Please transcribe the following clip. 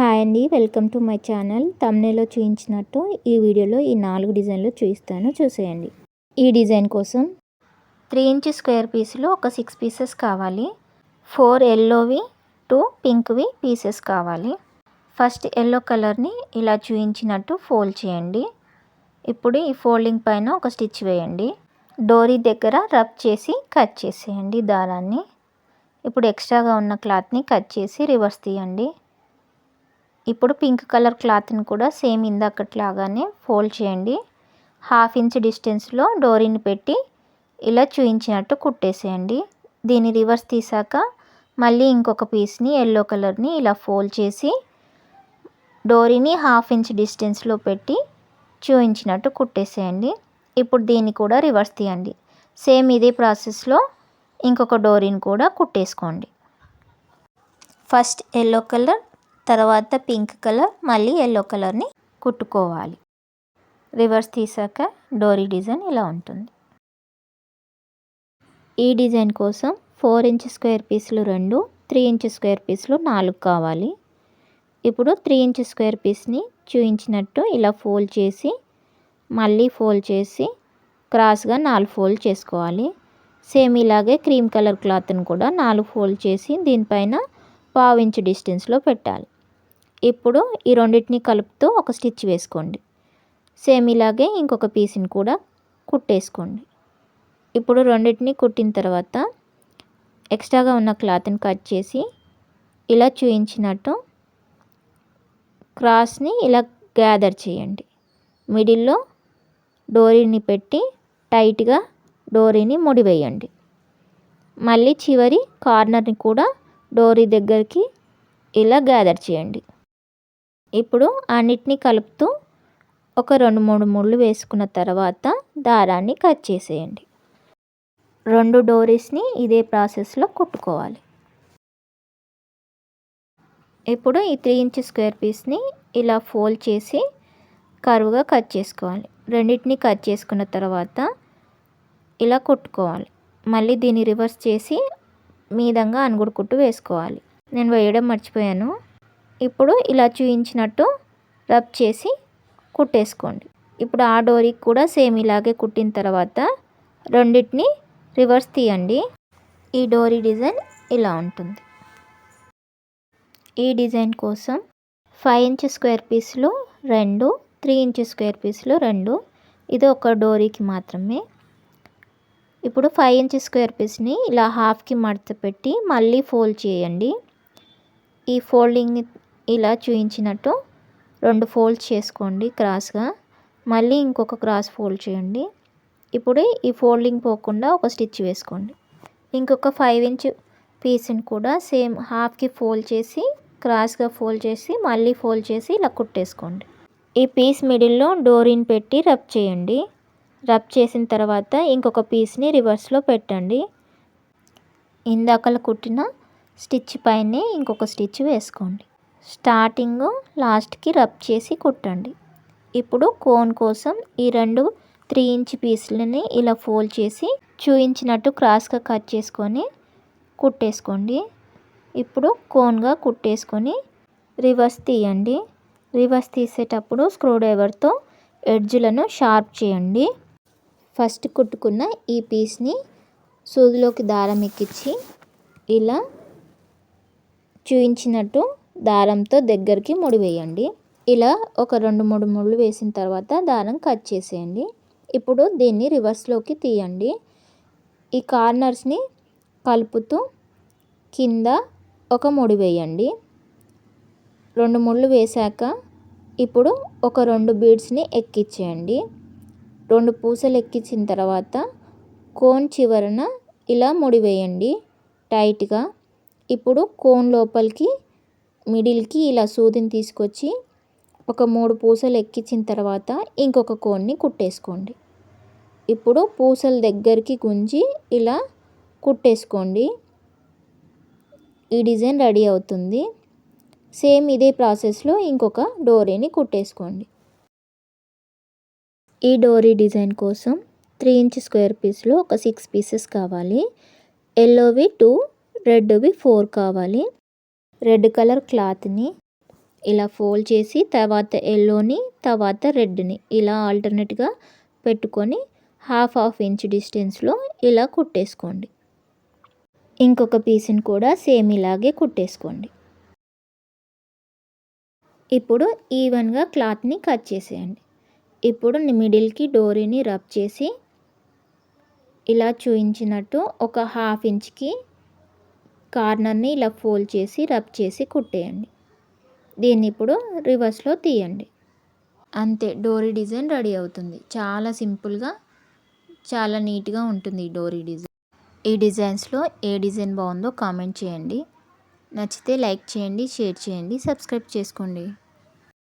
Hi అండి welcome to my channel. తమ్నేలో చూపించినట్టు ఈ వీడియోలో ఈ నాలుగు డిజైన్లు చూపిస్తాను చూసేయండి. ఈ డిజైన్ కోసం త్రీ ఇంచ్ స్క్వేర్ పీస్లో ఒక సిక్స్ పీసెస్ కావాలి. ఫోర్ ఎల్లోవి టూ పింక్వి పీసెస్ కావాలి. ఫస్ట్ ఎల్లో కలర్ని ఇలా చూపించినట్టు ఫోల్డ్ చేయండి. ఇప్పుడు ఈ ఫోల్డింగ్ పైన ఒక స్టిచ్ వేయండి. డోరీ దగ్గర రబ్ చేసి కట్ చేసేయండి దారాన్ని. ఇప్పుడు ఎక్స్ట్రాగా ఉన్న క్లాత్ని కట్ చేసి రివర్స్ తీయండి. ఇప్పుడు పింక్ కలర్ క్లాత్ని కూడా సేమ్ ఇందాకట్లాగానే ఫోల్డ్ చేయండి. హాఫ్ ఇంచ్ డిస్టెన్స్లో డోరీని పెట్టి ఇలా చూయించినట్టు కుట్టేసేయండి. దీన్ని రివర్స్ తీసాక మళ్ళీ ఇంకొక పీస్ని ఎల్లో కలర్ని ఇలా ఫోల్డ్ చేసి డోరీని హాఫ్ ఇంచ్ డిస్టెన్స్లో పెట్టి చూయించినట్టు కుట్టేసేయండి. ఇప్పుడు దీన్ని కూడా రివర్స్ తీయండి. సేమ్ ఇదే ప్రాసెస్లో ఇంకొక డోరీని కూడా కుట్టేసుకోండి. ఫస్ట్ ఎల్లో కలర్ తర్వాత పింక్ కలర్ మళ్ళీ ఎల్లో కలర్ని కుట్టుకోవాలి. రివర్స్ తీసాక డోరీ డిజైన్ ఇలా ఉంటుంది. ఈ డిజైన్ కోసం ఫోర్ ఇంచ్ స్క్వేర్ పీసులు రెండు త్రీ ఇంచ్ స్క్వేర్ పీసులు నాలుగు కావాలి. ఇప్పుడు త్రీ ఇంచ్ స్క్వేర్ పీస్ని చూయించినట్టు ఇలా ఫోల్డ్ చేసి మళ్ళీ ఫోల్డ్ చేసి క్రాస్గా నాలుగు ఫోల్డ్ చేసుకోవాలి. సేమ్ ఇలాగే క్రీమ్ కలర్ క్లాత్ని కూడా నాలుగు ఫోల్డ్ చేసి దీనిపైన పావు డిస్టెన్స్లో పెట్టాలి. ఇప్పుడు ఈ రెండింటిని కలుపుతూ ఒక స్టిచ్ వేసుకోండి. సేమ్ ఇలాగే ఇంకొక పీస్ని కూడా కుట్టేసుకోండి. ఇప్పుడు రెండింటిని కుట్టిన తర్వాత ఎక్స్ట్రాగా ఉన్న క్లాత్ని కట్ చేసి ఇలా చూయించినట్టు క్రాస్ని ఇలా గ్యాదర్ చేయండి. మిడిల్లో డోరీని పెట్టి టైట్గా డోరీని ముడివేయండి. మళ్ళీ చివరి కార్నర్ని కూడా డోరీ దగ్గరికి ఇలా గ్యాదర్ చేయండి. ఇప్పుడు అన్నిటినీ కలుపుతూ ఒక రెండు మూడు ముళ్ళు వేసుకున్న తర్వాత దారాన్ని కట్ చేసేయండి. రెండు డోరీస్ని ఇదే ప్రాసెస్లో కుట్టుకోవాలి. ఇప్పుడు ఈ త్రీ ఇంచ్ స్క్వేర్ పీస్ని ఇలా ఫోల్డ్ చేసి కరువుగా కట్ చేసుకోవాలి. రెండింటిని కట్ చేసుకున్న తర్వాత ఇలా కుట్టుకోవాలి. మళ్ళీ దీన్ని రివర్స్ చేసి మీదంగా అనుగుడు కుట్టు వేసుకోవాలి. నేను వేయడం మర్చిపోయాను. ఇప్పుడు ఇలా చూయించినట్టు రబ్ చేసి కుట్టేసుకోండి. ఇప్పుడు ఆ డోరీకి కూడా సేమ్ ఇలాగే కుట్టిన తర్వాత రెండింటిని రివర్స్ తీయండి. ఈ డోరీ డిజైన్ ఇలా ఉంటుంది. ఈ డిజైన్ కోసం ఫైవ్ ఇంచ్ స్క్వేర్ పీస్లు రెండు త్రీ ఇంచ్ స్క్వేర్ పీస్లు రెండు. ఇది ఒక డోరీకి మాత్రమే. ఇప్పుడు ఫైవ్ ఇంచ్ స్క్వేర్ పీస్ని ఇలా హాఫ్కి మడత పెట్టి మళ్ళీ ఫోల్డ్ చేయండి. ఈ ఫోల్డింగ్ని ఇలా చూయించినట్టు రెండు ఫోల్డ్స్ చేసుకోండి క్రాస్గా మళ్ళీ ఇంకొక క్రాస్ ఫోల్డ్ చేయండి. ఇప్పుడు ఈ ఫోల్డింగ్ పోకుండా ఒక స్టిచ్ వేసుకోండి. ఇంకొక ఫైవ్ ఇంచ్ పీస్ని కూడా సేమ్ హాఫ్కి ఫోల్డ్ చేసి క్రాస్గా ఫోల్డ్ చేసి మళ్ళీ ఫోల్డ్ చేసి ఇలా కుట్టేసుకోండి. ఈ పీస్ మిడిల్లో డోరీని పెట్టి రబ్ చేయండి. రబ్ చేసిన తర్వాత ఇంకొక పీస్ని రివర్స్లో పెట్టండి. ఇందాకల కుట్టిన స్టిచ్ పైనే ఇంకొక స్టిచ్ వేసుకోండి. స్టార్టింగ్ లాస్ట్కి రబ్ చేసి కుట్టండి. ఇప్పుడు కోన్ కోసం ఈ రెండు త్రీ ఇంచ్ పీసులని ఇలా ఫోల్డ్ చేసి చూయించినట్టు క్రాస్గా కట్ చేసుకొని కుట్టేసుకోండి. ఇప్పుడు కోన్గా కుట్టేసుకొని రివర్స్ తీయండి. రివర్స్ తీసేటప్పుడు స్క్రూ డ్రైవర్తో ఎడ్జ్లను షార్ప్ చేయండి. ఫస్ట్ కుట్టుకున్న ఈ పీస్ని సూదిలోకి దారం ఎక్కించి ఇలా చూయించినట్టు దారంతో దగ్గరికి ముడి వేయండి. ఇలా ఒక రెండు మూడు ముళ్ళు వేసిన తర్వాత దారం కట్ చేసేయండి. ఇప్పుడు దీన్ని రివర్స్లోకి తీయండి. ఈ కార్నర్స్ని కలుపుతూ కింద ఒక ముడి వేయండి. రెండు ముళ్ళు వేశాక ఇప్పుడు ఒక రెండు బీడ్స్ని ఎక్కించేయండి రెండు పూసలు ఎక్కించిన తర్వాత కోన్ చివరన ఇలా ముడి వేయండి. టైట్గా. ఇప్పుడు కోన్ లోపలికి మిడిల్కి ఇలా సూదిని తీసుకొచ్చి ఒక మూడు పూసలు ఎక్కించిన తర్వాత ఇంకొక కోన్ని కుట్టేసుకోండి. ఇప్పుడు పూసల దగ్గరికి గుంజి ఇలా కుట్టేసుకోండి. ఈ డిజైన్ రెడీ అవుతుంది. సేమ్ ఇదే ప్రాసెస్లో ఇంకొక డోరీని కుట్టేసుకోండి. ఈ డోరీ డిజైన్ కోసం త్రీ ఇంచ్ స్క్వేర్ పీస్లో ఒక సిక్స్ పీసెస్ కావాలి. ఎల్లోవి టూ రెడ్వి ఫోర్ కావాలి. రెడ్ కలర్ క్లాత్ని ఇలా ఫోల్డ్ చేసి తర్వాత ఎల్లోని తర్వాత రెడ్ని ఇలా ఆల్టర్నేట్గా పెట్టుకొని హాఫ్ హాఫ్ ఇంచ్ డిస్టెన్స్లో ఇలా కుట్టేసుకోండి. ఇంకొక పీస్ని కూడా సేమ్ ఇలాగే కుట్టేసుకోండి. ఇప్పుడు ఈవెన్గా క్లాత్ని కట్ చేసేయండి. ఇప్పుడు మిడిల్కి డోరీని రబ్ చేసి ఇలా చూయించినట్టు ఒక హాఫ్ ఇంచ్కి కార్నర్ని ఇలా ఫోల్డ్ చేసి రబ్ చేసి కుట్టేయండి. దీన్ని ఇప్పుడు రివర్స్లో తీయండి. అంతే డోరీ డిజైన్ రెడీ అవుతుంది. చాలా సింపుల్గా చాలా నీట్గా ఉంటుంది ఈ డోరీ డిజైన్. ఈ డిజైన్స్లో ఏ డిజైన్ బాగుందో కామెంట్ చేయండి. నచ్చితే లైక్ చేయండి షేర్ చేయండి సబ్స్క్రైబ్ చేసుకోండి.